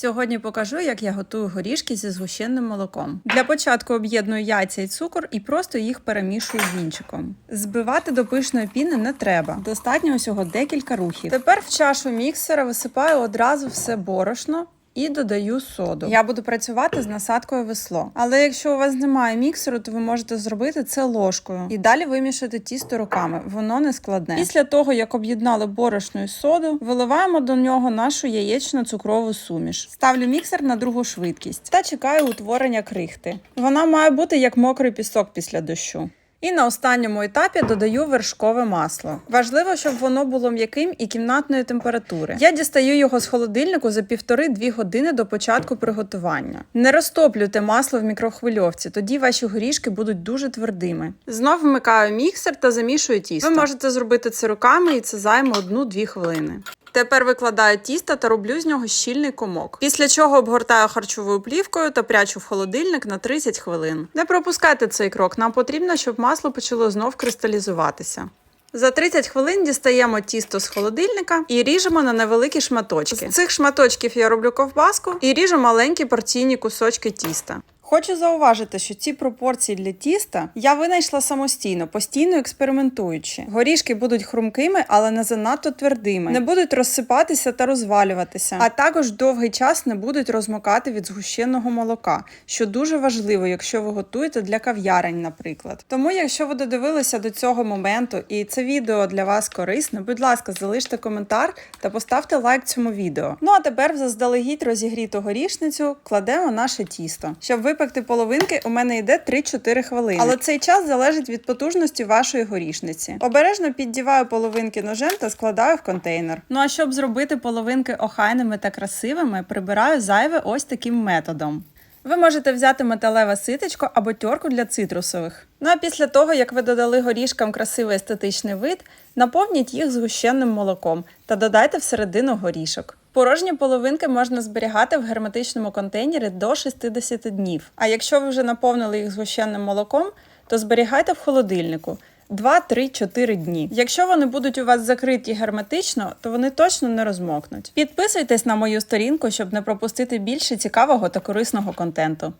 Сьогодні покажу, як я готую горішки зі згущеним молоком. Для початку об'єдную яйця і цукор і просто їх перемішую вінчиком. Збивати до пишної піни не треба. Достатньо усього декілька рухів. Тепер в чашу міксера висипаю одразу все борошно. І додаю соду. Я буду працювати з насадкою весло. Але якщо у вас немає міксеру, то ви можете зробити це ложкою і далі вимішати тісто руками. Воно не складне. Після того, як об'єднали борошно і соду, виливаємо до нього нашу яєчно-цукрову суміш. Ставлю міксер на другу швидкість та чекаю утворення крихти. Вона має бути як мокрий пісок після дощу. І на останньому етапі додаю вершкове масло. Важливо, щоб воно було м'яким і кімнатної температури. Я дістаю його з холодильнику за півтори-дві години до початку приготування. Не розтоплюйте масло в мікрохвильовці, тоді ваші горішки будуть дуже твердими. Знов вмикаю міксер та замішую тісто. Ви можете зробити це руками, і це займе 1-2 хвилини. Тепер викладаю тісто та роблю з нього щільний комок. Після чого обгортаю харчовою плівкою та прячу в холодильник на 30 хвилин. Не пропускайте цей крок. Нам потрібно, щоб масло почало знов кристалізуватися. За 30 хвилин дістаємо тісто з холодильника і ріжемо на невеликі шматочки. З цих шматочків я роблю ковбаску і ріжу маленькі порційні кусочки тіста. Хочу зауважити, що ці пропорції для тіста я винайшла самостійно, постійно експериментуючи. Горішки будуть хрумкими, але не занадто твердими, не будуть розсипатися та розвалюватися, а також довгий час не будуть розмокати від згущеного молока, що дуже важливо, якщо ви готуєте для кав'ярень, наприклад. Тому, якщо ви додивилися до цього моменту і це відео для вас корисне, будь ласка, залиште коментар та поставте лайк цьому відео. Ну а тепер заздалегідь розігріту горішницю кладемо наше тісто. Щоб випекти половинки, у мене йде 3-4 хвилини. Але цей час залежить від потужності вашої горішниці. Обережно піддіваю половинки ножем та складаю в контейнер. Ну а щоб зробити половинки охайними та красивими, прибираю зайве ось таким методом. Ви можете взяти металеве ситечко або тьорку для цитрусових. Ну а після того, як ви додали горішкам красивий естетичний вид, наповніть їх згущенним молоком та додайте всередину горішок. Порожні половинки можна зберігати в герметичному контейнері до 60 днів. А якщо ви вже наповнили їх згущенним молоком, то зберігайте в холодильнику. 2-3-4 дні. Якщо вони будуть у вас закриті герметично, то вони точно не розмокнуть. Підписуйтесь на мою сторінку, щоб не пропустити більше цікавого та корисного контенту.